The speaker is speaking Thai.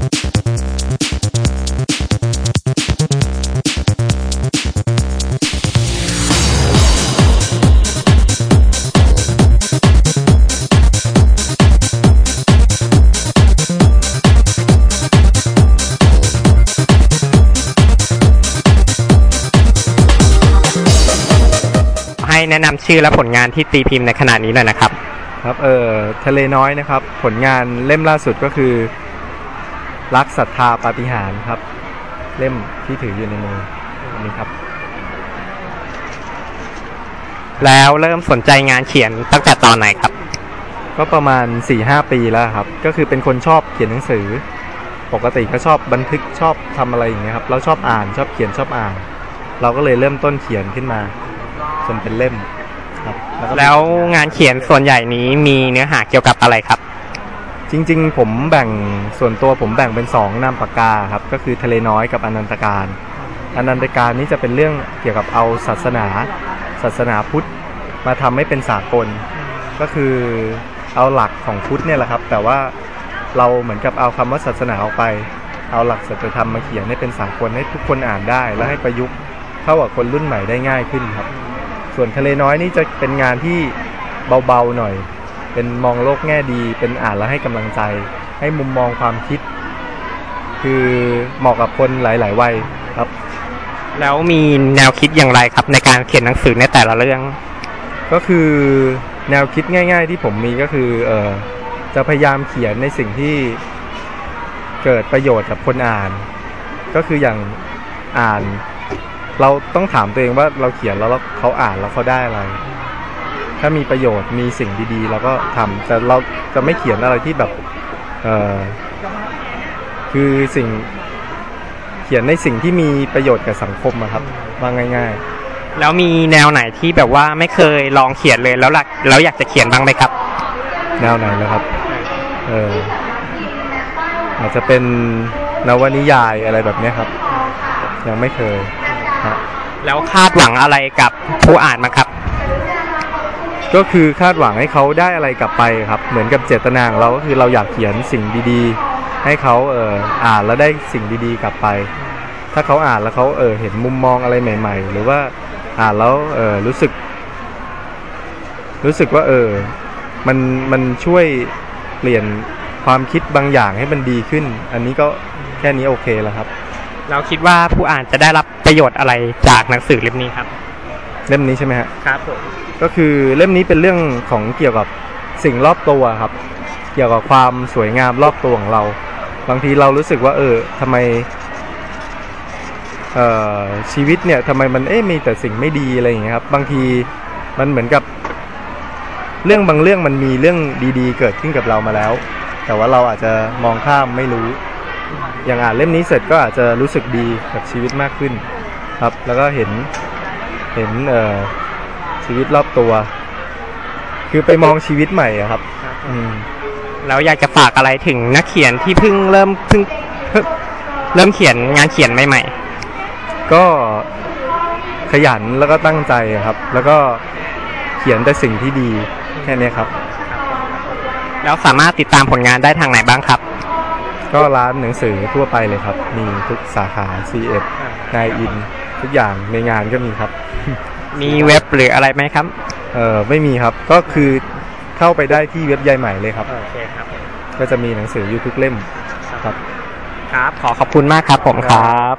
ให้แนะนำชื่อและผลงานที่ตีพิมพ์ในขณะนี้หน่อยนะครับ ครับเออทะเลน้อยนะครับ ผลงานเล่มล่าสุดก็คือ รักศรัทธาปาฏิหาริย์ครับ เล่มที่ถืออยู่ในมืออันนี้ครับ แล้วเริ่มสนใจงานเขียนตั้งแต่ตอนไหนครับ ก็ประมาณ4-5ปีแล้วครับ ก็คือเป็นคนชอบเขียนหนังสือ ปกติก็ชอบบันทึกชอบทำอะไรอย่างเงี้ยครับเราชอบอ่านชอบเขียนชอบอ่าน เราก็เลยเริ่มต้นเขียนขึ้นมา จนเป็นเล่มครับก็แล้วงานเขียนส่วนใหญ่นี้มีเนื้อหาเกี่ยวกับอะไรครับ จริง ๆ ผมแบ่งส่วนตัวผมแบ่งเป็นสองนามปากกาครับ ก็คือทะเลน้อยกับอนันตการ อนันตการนี่จะเป็นเรื่องเกี่ยวกับเอาศาสนา ศาสนาพุทธมาทำให้เป็นสากล ก็คือเอาหลักของพุทธเนี่ยแหละครับ แต่ว่าเราเหมือนกับเอาคำว่าศาสนาออกไป เอาหลักสัจธรรมมาเขียนให้เป็นสากลให้ทุกคนอ่านได้ และให้ประยุกต์เข้ากับคนรุ่นใหม่ได้ง่ายขึ้นครับ ส่วนทะเลน้อยนี่จะเป็นงานที่เบาๆหน่อย เป็นมองโลกแง่ดี เป็นอ่านแล้วให้กำลังใจ ให้มุมมองความคิด คือเหมาะกับคนหลาย ๆ วัยครับ แล้วมีแนวคิดอย่างไรครับ ในการเขียนหนังสือในแต่ละเรื่อง ก็คือแนวคิดง่าย ๆ ที่ผมมีก็คือเออจะพยายามเขียนในสิ่งที่เกิดประโยชน์กับคนอ่าน ก็คืออย่างอ่าน เราต้องถามตัวเองว่าเราเขียนแล้วเขาอ่านแล้วเขาได้อะไร ถ้ามีประโยชน์มีสิ่งดีๆ เราก็ทำแต่เราจะไม่เขียนอะไรที่แบบเออคือสิ่งเขียนในสิ่งที่มีประโยชน์กับสังคมอะครับว่าง่าย ๆ แล้วมีแนวไหนที่แบบว่าไม่เคยลองเขียนเลยแล้วหลักแล้วอยากจะเขียนบ้างไหมครับ แนวไหนแล้วครับเอออาจจะเป็นนวนิยายอะไรแบบเนี้ยครับ ยังไม่เคยฮะแล้วคาดหวังอะไรกับผู้อ่านมางครับ ก็คือคาดหวังให้เขาได้อะไรกลับไปครับ เหมือนกับเจตนาของเราก็คือเราอยากเขียนสิ่งดีๆ ให้เขาเอออ่านแล้วได้สิ่งดีๆ กลับไป ถ้าเขาอ่านแล้วเขาเออเห็นมุมมองอะไรใหม่ ๆ หรือว่าอ่านแล้วเออรู้สึก รู้สึกว่าเออมันมันช่วยเปลี่ยนความคิดบางอย่างให้มันดีขึ้น อันนี้ก็แค่นี้โอเคแล้วครับ เราคิดว่าผู้อ่านจะได้รับประโยชน์อะไรจากหนังสือเล่มนี้ครับ เล่มนี้ใช่ไหมฮะครับผมก็คือเล่มนี้เป็นเรื่องของเกี่ยวกับสิ่งรอบตัวครับ เกี่ยวกับความสวยงามรอบตัวของเรา บางทีเรารู้สึกว่า เออทำไมเอ่อชีวิตเนี่ยทำไมมันเอ๊ะมีแต่สิ่งไม่ดีอะไรอย่างเงี้ยครับ บางทีมันเหมือนกับ เรื่องบางเรื่องมันมีเรื่องดีๆ เกิดขึ้นกับเรามาแล้ว แต่ว่าเราอาจจะมองข้ามไม่รู้ อย่างอ่านเล่มนี้เสร็จก็อาจจะรู้สึกดีกับชีวิตมากขึ้น ครับ แล้วก็เห็น เห็นเอ่อชีวิตรอบตัว คือไปมองชีวิตใหม่อะครับ อืม แล้วอยากจะฝากอะไรถึงนักเขียนที่เพิ่งเริ่มเพิ่งเพิ่งเริ่มเขียนงานเขียนใหม่ก็ขยันแล้วก็ตั้งใจอะครับ แล้วก็เขียนแต่สิ่งที่ดีแค่เนี้ยครับ ๆ แล้วสามารถติดตามผลงานได้ทางไหนบ้างครับ ก็ร้านหนังสือทั่วไปเลยครับ มีทุกสาขา CF นายอิน ทุกอย่างในงานก็มีครับ มีเว็บหรืออะไรไหมครับ เออไม่มีครับก็คือเข้าไปได้ที่เว็บใยใหม่เลยครับ โอเคครับ ก็จะมีหนังสืออยู่ทุกเล่มครับ ครับ ขอขอบคุณมากครับผมครับ